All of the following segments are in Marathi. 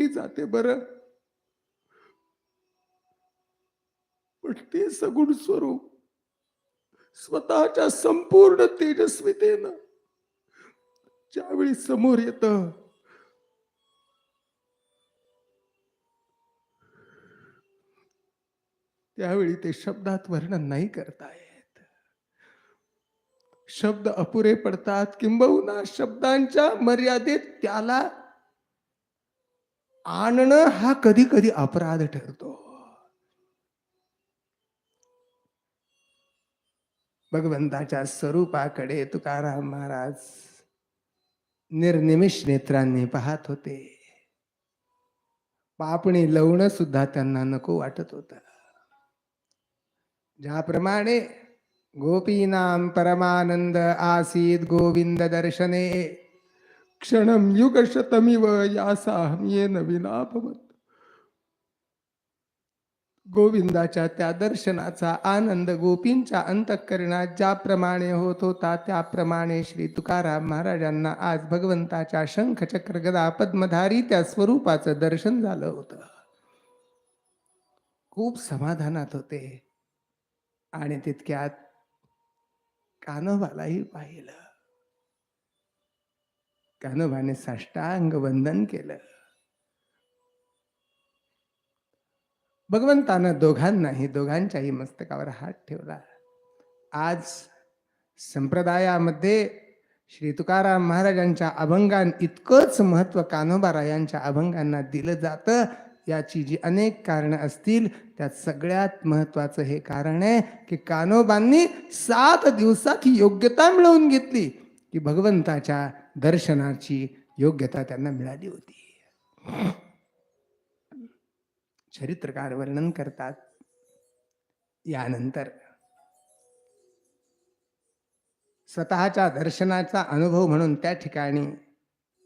जोडली जाते बर. पण ते सगुण स्वरूप स्वतःच्या संपूर्ण तेजस्वितेनं ज्यावेळी समोर येत त्यावेळी ते शब्दात वर्णन नाही करता येत. शब्द अपुरे पडतात किंबहुना शब्दांच्या मर्यादेत त्याला आणणं हा कधी कधी अपराध ठरतो. भगवंताच्या स्वरूपाकडे तुकाराम महाराज निर्निमिष नेत्रांनी पाहत होते. पापणी लवणं सुद्धा त्यांना नको वाटत होत. ज्याप्रमाणे गोपीनाम परमानंद आसीत गोविंद दर्शने क्षणम युग शतमिव यासाहम येन विनाभवत. गोविंदाच्या त्या दर्शनाचा आनंद गोपींच्या अंतःकरणात ज्याप्रमाणे होत होता त्याप्रमाणे श्री तुकाराम महाराजांना आज भगवंताच्या शंख चक्र गदा पद्मधारी त्या स्वरूपाचं दर्शन झालं होतं. खूप समाधानात होते. आणि तितक्यात कानोबालाही पाहिलं. कानोबाने साष्टांग वंदन केलं. भगवंतानं दोघांनाही दोघांच्याही मस्तकावर हात ठेवला. आज संप्रदायामध्ये श्री तुकाराम महाराजांच्या अभंगां इतकंच महत्त्व कान्होबारायांच्या अभंगांना दिलं जातं याची जी अनेक कारणं असतील त्यात सगळ्यात महत्वाचं हे कारण आहे की कान्होबांनी सात दिवसात ही योग्यता मिळवून घेतली की भगवंताच्या दर्शनाची योग्यता त्यांना मिळाली होती. चरित्रकार वर्णन करतात. यानंतर स्वतःच्या दर्शनाचा अनुभव म्हणून त्या ठिकाणी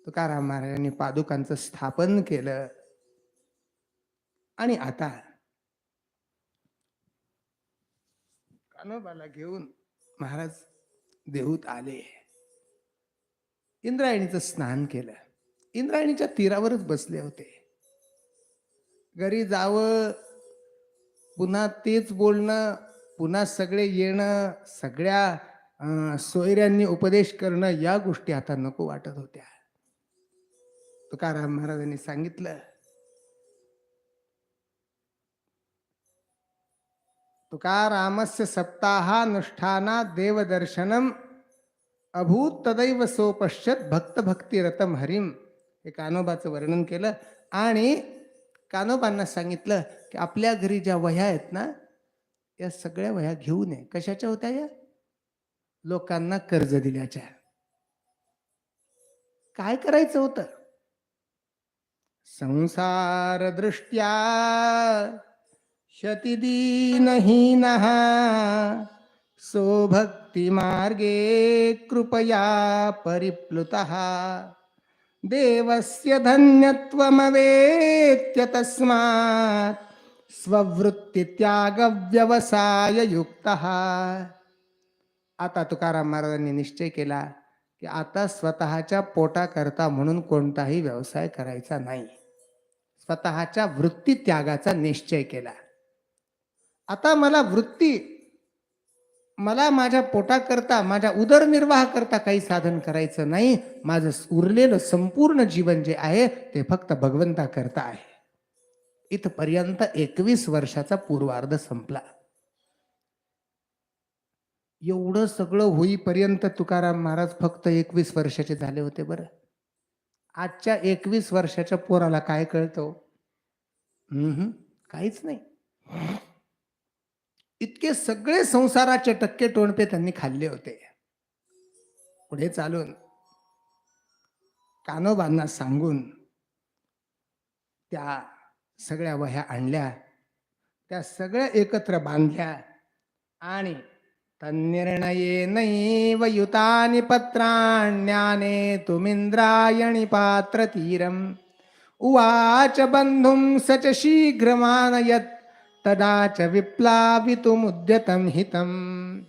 तुकाराम महाराजांनी पादुकांचं स्थापन केलं. आणि आता कानोबाला घेऊन महाराज देहूत आले. इंद्रायणीचं स्नान केलं. इंद्रायणीच्या तीरावरच बसले होते. घरी जावं पुन्हा तेच बोलणं पुन्हा सगळे येणं सगळ्या सोयऱ्यांनी उपदेश करणं या गोष्टी आता नको वाटत होत्या. तुकाराम महाराजांनी सांगितलं तुकारामस्य सप्ताहानुष्ठाना देवदर्शनम अभूत तदैव सोपश्यत भक्त भक्तिरतम हरिम हे कानोबाचं वर्णन केलं. आणि कानोबांना सांगितलं की आपल्या घरी ज्या वह्या आहेत ना या सगळ्या वह्या घेऊ नये कशाच्या होत्या या? लोकांना कर्ज दिल्याच्या. काय करायचं होतं? संसार दृष्ट्या शतिदीनहीन सो भक्तिमार्गे कृपया परिप्लुतः। देवस्य धन्यत्वमवेत्य तस्मात् स्ववृत्तीत्यागव्यवसाययुक्तः। आता तुकाराम महाराजांनी निश्चय केला की आता स्वतःच्या पोटाकरता म्हणून कोणताही व्यवसाय करायचा नाही. स्वतःच्या वृत्ती त्यागाचा निश्चय केला. आता मला वृत्ती मला माझ्या पोटाकरता माझ्या उदरनिर्वाह करता काही साधन करायचं नाही. माझं उरलेलं संपूर्ण जीवन जे आहे ते फक्त भगवंताकरता आहे. इथपर्यंत एकवीस वर्षाचा पूर्वार्ध संपला. एवढं सगळं होईपर्यंत तुकाराम महाराज फक्त एकवीस वर्षाचे झाले होते बरं. आजच्या एकवीस वर्षाच्या पोराला काय कळतं हो? काहीच नाही. इतके सगळे संसाराचे टक्के टोणपे त्यांनी खाल्ले होते. पुढे चालून कानोबांना सांगून त्या सगळ्या वह्या आणल्या त्या सगळ्या एकत्र बांधल्या आणि तन्निर्णये नैव युतानि पत्राण्याने तुमिंद्रायणी पात्र तीरम उवाच बंधुं सच शीघ्रमानयत तदाच विप्लावितुमुद्यतम हितम.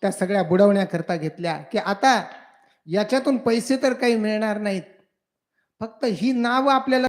त्या सगळ्या बुडवण्याकरता घेतल्या की आता याच्यातून पैसे तर काही मिळणार नाहीत. फक्त ही नावं आपल्याला